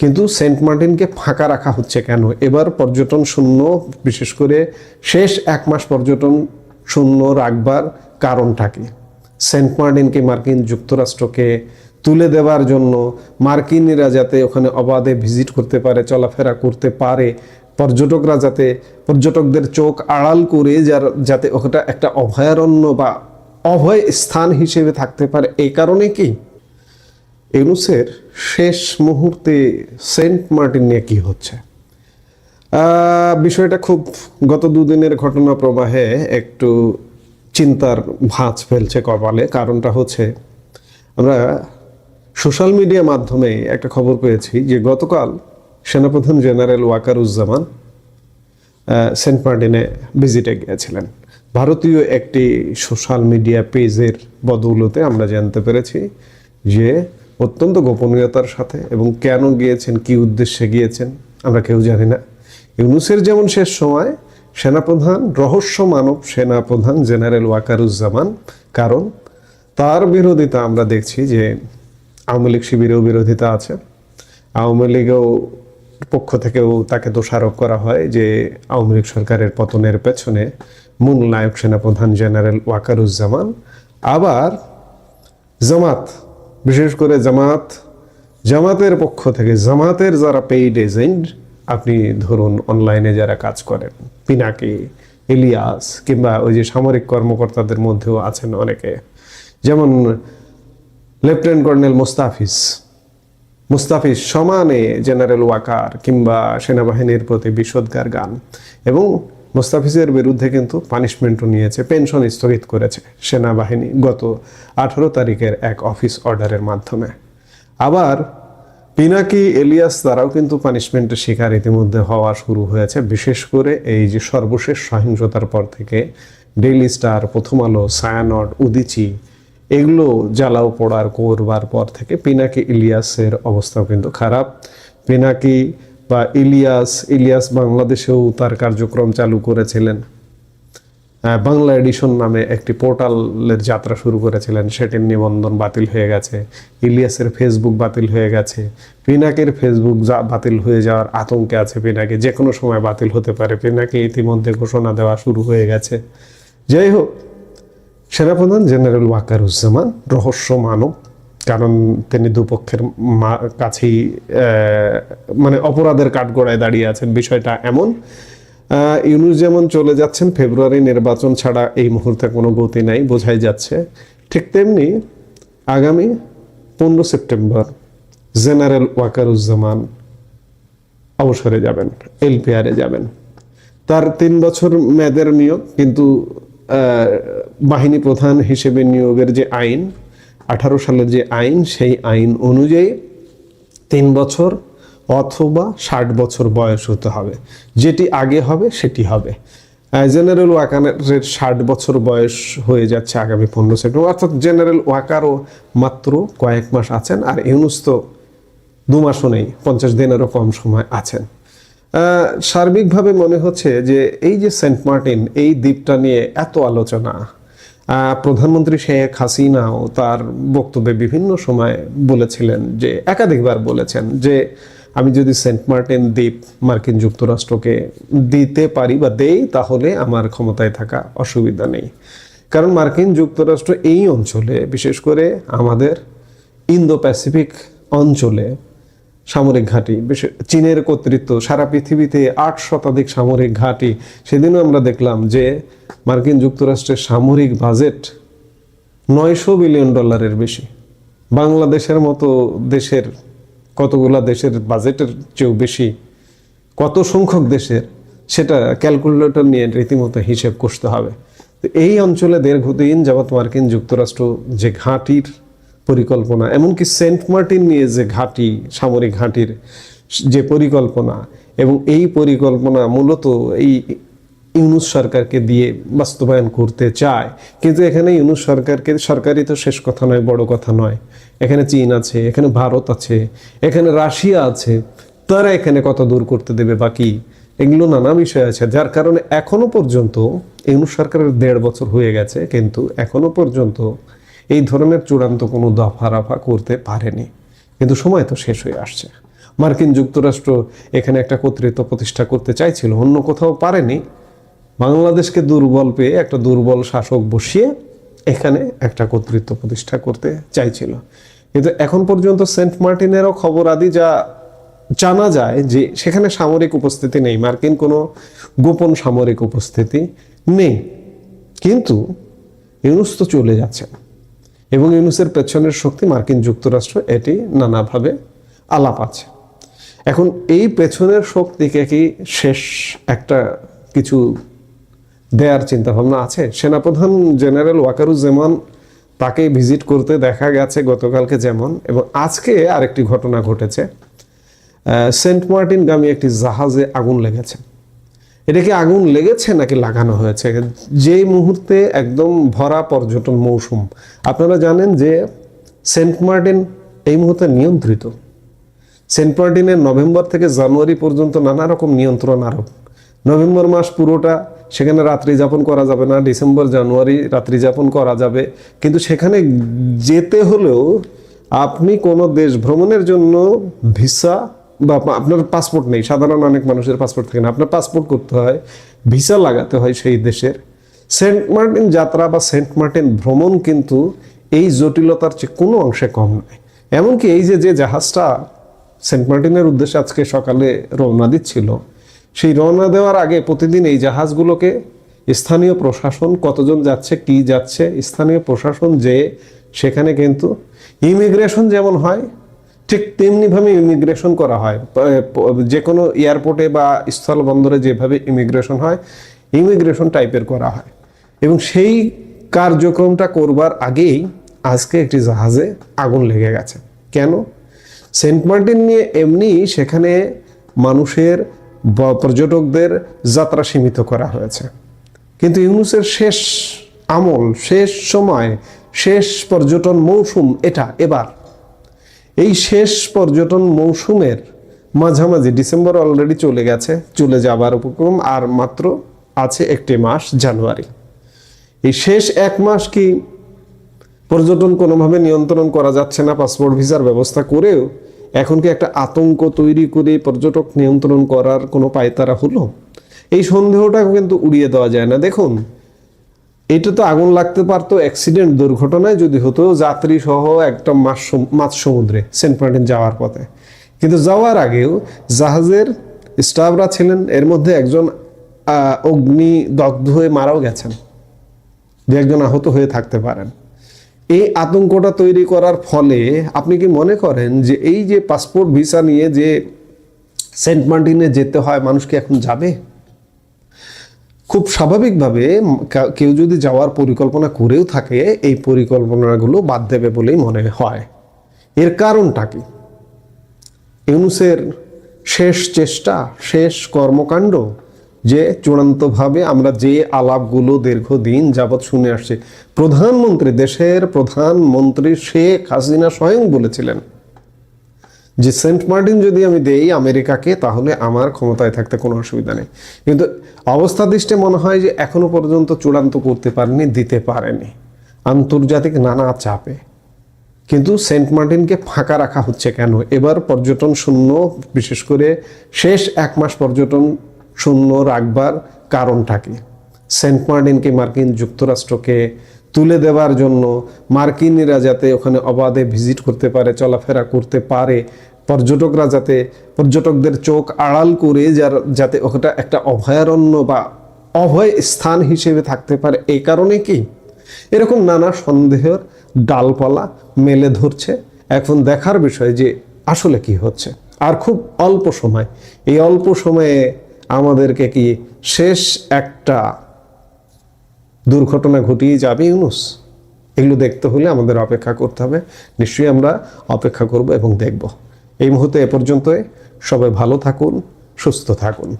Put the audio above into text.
কিন্তু সেন্ট মার্টিনকে ফাঁকা রাখা হচ্ছে কেন? এবার পর্যটন শূন্য, বিশেষ করে শেষ এক মাস পর্যটন শূন্য রাখবার কারণটা কি? সেন্ট মার্টিনকে মার্কিন যুক্তরাষ্ট্রকে তুলে দেওয়ার জন্য মার্কিনীরা যাতে ওখানে অবাধে ভিজিট করতে পারে, চলাফেরা করতে পারে, পর্যটকরা যাতে পর্যটকদের চোখ আড়াল করে যার, যাতে ওটা একটা অভয়ারণ্য বা অভয় স্থান হিসেবে থাকতে পারে, এই কারণে কি? ইউনুসের শেষ মুহূর্তে সেন্ট মার্টিন নিয়ে কি হচ্ছে? বিষয়টা খুব গত দুদিনের ঘটনা প্রবাহে একটু চিন্তার ভাঁজ ফেলছে কপালে। কারণটা হচ্ছে, আমরা সোশ্যাল মিডিয়া মাধ্যমে একটা খবর পেয়েছি যে গতকাল সেনাপ্রধান জেনারেল ওয়াকারুজ্জামান সেন্ট মার্টিনে ভিজিটে গিয়েছিলেন। ভারতীয় একটি সোশ্যাল মিডিয়া পেজের বদৌলতে আমরা জানতে পেরেছি যে অত্যন্ত গোপনীয়তার সাথে এবং কেন গিয়েছেন, কি উদ্দেশ্যে গিয়েছেন, আমরা কেউ জানি না। ইউনুসের যেমন শেষ সময়, সেনাপ্রধান, রহস্য মানব সেনাপ্রধান জেনারেল ওয়াকারুজ্জামান, কারণ তার বিরোধিতা আমরা দেখছি যে আওয়ামী লীগ শিবিরেও বিরোধিতা আছে। আওয়ামী লীগেও পক্ষ থেকেও তাকে দোষারোপ করা হয় যে আওয়ামী লীগ সরকারের পতনের পেছনে মূল নায়ক সেনাপ্রধান জেনারেল ওয়াকারুজ্জামান, আবার জামাত বিশেষ করে জামাত, জামাতের পক্ষ থেকে, জামাতের যারা পেইড এজেন্ট আপনি ধরুন অনলাইনে যারা কাজ করেন, পিনাকি, ইলিয়াস, কিংবা ওই যে সামরিক কর্মকর্তাদের মধ্যেও আছেন অনেকে। যেমন লেফটেন্যান্ট কর্নেল মোস্তাফিজ। মুস্তাফিজ সমানে জেনারেল ওয়াকার কিংবা সেনাবাহিনীর প্রতি বিষোদ্গার গান। এবং মুস্তাফিজের বিরুদ্ধে কিন্তু পানিশমেন্টও নিয়েছে পেনশন স্থগিত করেছে সেনাবাহিনী গত আঠারো তারিখের এক অফিস অর্ডারের মাধ্যমে। আবার পিনাকি এলিয়াস তারাও কিন্তু পানিশমেন্টের শিকার ইতিমধ্যে হওয়া শুরু হয়েছে, বিশেষ করে এই যে সর্বশেষ সহিংসতার পর থেকে ডেইলি স্টার প্রথম আলো সায়ানট উদিচি এগুলো জ্বালাও পোড়ার করবার পর থেকে পিনাকি ইলিয়াসের অবস্থাও কিন্তু খারাপ। পিনাকি বা ইলিয়াস ইলিয়াস বাংলাদেশেও তার কার্যক্রম চালু করেছিলেন। বাংলা এডিশন নামে একটি পোর্টালের যাত্রা শুরু করেছিলেন, সেটির নিবন্ধন বাতিল হয়ে গেছে, ইলিয়াসের ফেসবুক বাতিল হয়ে গেছে, পিনাকের ফেসবুক যা বাতিল হয়ে যাওয়ার আতঙ্কে আছে পিনাকে, যে কোনো সময় বাতিল হতে পারে, পিনাকে ইতিমধ্যে ঘোষণা দেওয়া শুরু হয়ে গেছে। যাই হোক, সেনাপ্রধান জেনারেল ওয়াকারুজ্জামান রহস্য মানব কারণ তিনি দুপক্ষের কাছেই মানে অপরাধের কাঠগড়ায় দাঁড়িয়ে আছেন। বিষয়টা এমন। ইউনুস যেমন চলে যাচ্ছেন, ফেব্রুয়ারি নির্বাচন ছাড়া এই মুহূর্তে কোনো গতি নাই, বোঝাই যাচ্ছে। ঠিক তেমনি আগামী পনেরো সেপ্টেম্বর জেনারেল ওয়াকারুজ্জামান অবসরে যাবেন, এলপিআরে যাবেন। তার তিন বছর মেয়াদের নিয়োগ, কিন্তু বাহিনী প্রধান হিসেবে নিয়োগের যে আইন আঠারো সালের যে আইন, সেই আইন অনুযায়ী তিন বছর অথবা ষাট বছর বয়স হতে হবে। যেটি আগে হবে, সেটি হবে। জেনারেল ওয়াকারের ষাট বছর বয়স হয়ে যাচ্ছে আগামী পনেরো সেপ্টেম্বর। অর্থাৎ জেনারেল ওয়াকারও মাত্র কয়েক মাস আছেন আর ইউনুস তো দু মাসও নেই, পঞ্চাশ দিনেরও কম সময় আছেন। সার্বিকভাবে মনে হচ্ছে যে এই যে সেন্ট মার্টিন এই দ্বীপটা নিয়ে এত আলোচনা প্রধানমন্ত্রী শেখ হাসিনাও তার বক্তব্যে বিভিন্ন সময় বলেছিলেন যে, একাধিকবার বলেছেন যে, আমি যদি সেন্ট মার্টিন দ্বীপ মার্কিন যুক্তরাষ্ট্রকে দিতে পারি বা দেই, তাহলে আমার ক্ষমতায় থাকা অসুবিধা নেই। কারণ মার্কিন যুক্তরাষ্ট্র এই অঞ্চলে, বিশেষ করে আমাদের ইন্দো প্যাসিফিক অঞ্চলে সামরিক ঘাঁটি চীনের কর্তৃত্ব, সারা পৃথিবীতে আট শতাধিক সামরিক ঘাঁটি, সেদিনও আমরা দেখলাম যে মার্কিন যুক্তরাষ্ট্রের সামরিক বাজেট নয়শো বিলিয়ন ডলারের বেশি। বাংলাদেশের মতো দেশের, কতগুলা দেশের বাজেটের চেয়েও বেশি, কত সংখ্যক দেশের, সেটা ক্যালকুলেটর নিয়ে রীতিমতো হিসেব কষতে হবে। তো এই অঞ্চলে দীর্ঘদিন যাবৎ মার্কিন যুক্তরাষ্ট্র যে ঘাঁটির পরিকল্পনা, এমনকি সেন্ট মার্টিন নিয়ে যে ঘাঁটি, সামরিক ঘাঁটির যে পরিকল্পনা, এবং এই পরিকল্পনা মূলত এই ইউনুস সরকারকে দিয়ে বাস্তবায়ন করতে চায়। কিন্তু এখানে ইউনুস সরকারকে, সরকারই তো শেষ কথা নয়, বড় কথা নয়। এখানে চীন আছে, এখানে ভারত আছে, এখানে রাশিয়া আছে। তারা এখানে কত দূর করতে দেবে বাকি। এগুলো নানা বিষয় আছে, যার কারণে এখনও পর্যন্ত ইউনুস সরকারের দেড় বছর হয়ে গেছে, কিন্তু এখনও পর্যন্ত এই ধরনের চূড়ান্ত কোনো দফা রাফা করতে পারেনি। কিন্তু সময় তো শেষ হয়ে আসছে। মার্কিন যুক্তরাষ্ট্র এখানে একটা কর্তৃত্ব প্রতিষ্ঠা করতে চাইছিল, অন্য কোথাও পারেনি। বাংলাদেশকে দুর্বল পেয়ে একটা দুর্বল শাসক বসিয়ে এখানে একটা কর্তৃত্ব প্রতিষ্ঠা করতে চাইছিল। কিন্তু এখন পর্যন্ত সেন্ট মার্টিনেরও খবর আদি যা জানা যায় যে সেখানে সামরিক উপস্থিতি নেই, মার্কিন কোনো গোপন সামরিক উপস্থিতি নেই। কিন্তু ইউনুস তো চলে যাচ্ছেন এবং ইউনুসের পেছনের শক্তি মার্কিন যুক্তরাষ্ট্র এটি নানাভাবে আলাপ আছে। এখন এই পেছনের শক্তিকে কি শেষ একটা কিছু দেয়ার চিন্তা ভাবনা আছে। সেনাপ্রধান জেনারেল ওয়াকারুজ্জামান তাকে ভিজিট করতে দেখা গেছে গতকালকে যেমন এবং আজকে আরেকটি ঘটনা ঘটেছে। সেন্ট মার্টিন গামী একটি জাহাজে আগুন লেগেছে। এটা কি আগুন লেগেছে নাকি লাগানো হয়েছে? যেই মুহূর্তে একদম ভরা পর্যটন মৌসুম। আপনারা জানেন যে সেন্ট মার্টিন এই মুহূর্তে নিয়ন্ত্রিত। সেন্ট মার্টিনের নভেম্বর থেকে জানুয়ারি পর্যন্ত নানা রকম নিয়ন্ত্রণ আরোপ। নভেম্বর মাস পুরোটা সেখানে রাত্রি যাপন করা যাবে না, ডিসেম্বর, জানুয়ারি রাত্রি যাপন করা যাবে। কিন্তু সেখানে যেতে হলেও আপনি কোনো দেশ ভ্রমণের জন্য ভিসা বা আপনার পাসপোর্ট নেই। সাধারণ অনেক মানুষের পাসপোর্ট থাকে না। আপনার পাসপোর্ট করতে হয়, ভিসা লাগাতে হয় সেই দেশের। সেন্ট মার্টিন যাত্রা বা সেন্ট মার্টিন ভ্রমণ কিন্তু এই জটিলতার চেয়ে কোনো অংশে কম নয়। এমনকি এই যে যে জাহাজটা সেন্ট মার্টিনের উদ্দেশ্যে আজকে সকালে রওনা দিচ্ছিল সেই রওনা দেওয়ার আগে প্রতিদিন এই জাহাজগুলোকে স্থানীয় প্রশাসন, কতজন যাচ্ছে, কি যাচ্ছে, স্থানীয় প্রশাসন যে, সেখানে কিন্তু ইমিগ্রেশন যেমন হয়, ঠিক তেমনিভাবে ইমিগ্রেশন করা হয়। যে কোনো এয়ারপোর্টে বা স্থলবন্দরে যেভাবে ইমিগ্রেশন হয়, ইমিগ্রেশন টাইপের করা হয়। এবং সেই কার্যক্রমটা করবার আগেই আজকে একটি জাহাজে আগুন লেগে গেছে। কেন? সেন্ট মার্টিন নিয়ে এমনি সেখানে মানুষের পর্যটকদের যাত্রা সীমিত করা হয়েছে। কিন্তু ইউনুসের শেষ আমল, শেষ সময়, শেষ পর্যটন মৌসুম এটা এবার। এই শেষ পর্যটন মৌসুমের মাঝামাঝি ডিসেম্বর অলরেডি চলে গেছে, চলে যাবার উপক্রম আর মাত্র আছে একটি মাস, জানুয়ারি। এই শেষ এক মাস কি পর্যটন কোনোভাবে নিয়ন্ত্রণ করা যাচ্ছে না, পাসপোর্ট ভিসার ব্যবস্থা করেও এখন কি একটা আতঙ্ক তৈরি করে পর্যটক নিয়ন্ত্রণ করার কোনো পায়তারা হলো? এই সন্দেহটা কিন্তু উড়িয়ে দেওয়া যায় না। দেখুন, এটা তো আগুন লাগতে পারতো অ্যাক্সিডেন্ট দুর্ঘটনায়, যদি হতো যাত্রী সহ একটা মাছ মাছ সমুদ্রে সেন্ট মার্টিন যাওয়ার পথে। কিন্তু যাওয়ার আগেও জাহাজের স্টাফরা ছিলেন, এর মধ্যে একজন অগ্নি দগ্ধ হয়ে মারাও গেছেন। যে একজন আহত হয়ে থাকতে পারেন। এই আতঙ্কটা তৈরি করার ফলে আপনি কি মনে করেন যে এই যে পাসপোর্ট ভিসা নিয়ে যে সেন্ট মার্টিনে যেতে হয়, মানুষ কি এখন যাবে? খুব স্বাভাবিকভাবে কেউ যদি যাওয়ার পরিকল্পনা করেও থাকে, এই পরিকল্পনাগুলো বাদ দেবে বলেই মনে হয়। এর কারণটা কি? ইউনুসের শেষ চেষ্টা, শেষ কর্মকাণ্ড যে চূড়ান্তভাবে আমরা যে আলাপগুলো দীর্ঘদিন যাবৎ শুনে আসছি, প্রধানমন্ত্রী, দেশের প্রধানমন্ত্রী শেখ হাসিনা স্বয়ং বলেছিলেন যে, সেন্ট মার্টিন যদি আমি দেই আমেরিকাকে, তাহলে আমার ক্ষমতায় থাকতে কোনো অসুবিধা নেই। কিন্তু অবস্থা দৃষ্টে মনে হয় যে, এখনও পর্যন্ত চূড়ান্ত করতে পারেনি, দিতে পারেনি। আন্তর্জাতিক নানা চাপে। কিন্তু সেন্ট মার্টিনকে ফাঁকা রাখা হচ্ছে কেন? এবার পর্যটন শূন্য, বিশেষ করে শেষ এক মাস পর্যটন শূন্য রাখবার কারণটা কি সেন্ট মার্টিনকে মার্কিন যুক্তরাষ্ট্রকে তুলে দেওয়ার জন্য মার্কিনিরা যাতে ওখানে অবাধে ভিজিট করতে পারে, চলাফেরা করতে পারে, পর্যটকরা যাতে, পর্যটকদের চোখ আড়াল করে যার, যাতে ওটা একটা অভয়ারণ্য বা অভয় স্থান হিসেবে থাকতে পারে, এই কারণে কি? এরকম নানা সন্দেহের ডালপালা মেলে ধরছে। এখন দেখার বিষয় যে আসলে কি হচ্ছে। আর খুব অল্প সময়, এই অল্প সময়ে আমাদেরকে কি শেষ একটা দুর্ঘটনা ঘটিয়ে যাবে, ইউনুস? এগুলো দেখতে হলে আমাদের অপেক্ষা করতে হবে। নিশ্চয়ই আমরা অপেক্ষা করব এবং দেখব। এই মুহূর্তে এ পর্যন্তই। সবাই ভালো থাকুন, সুস্থ থাকুন।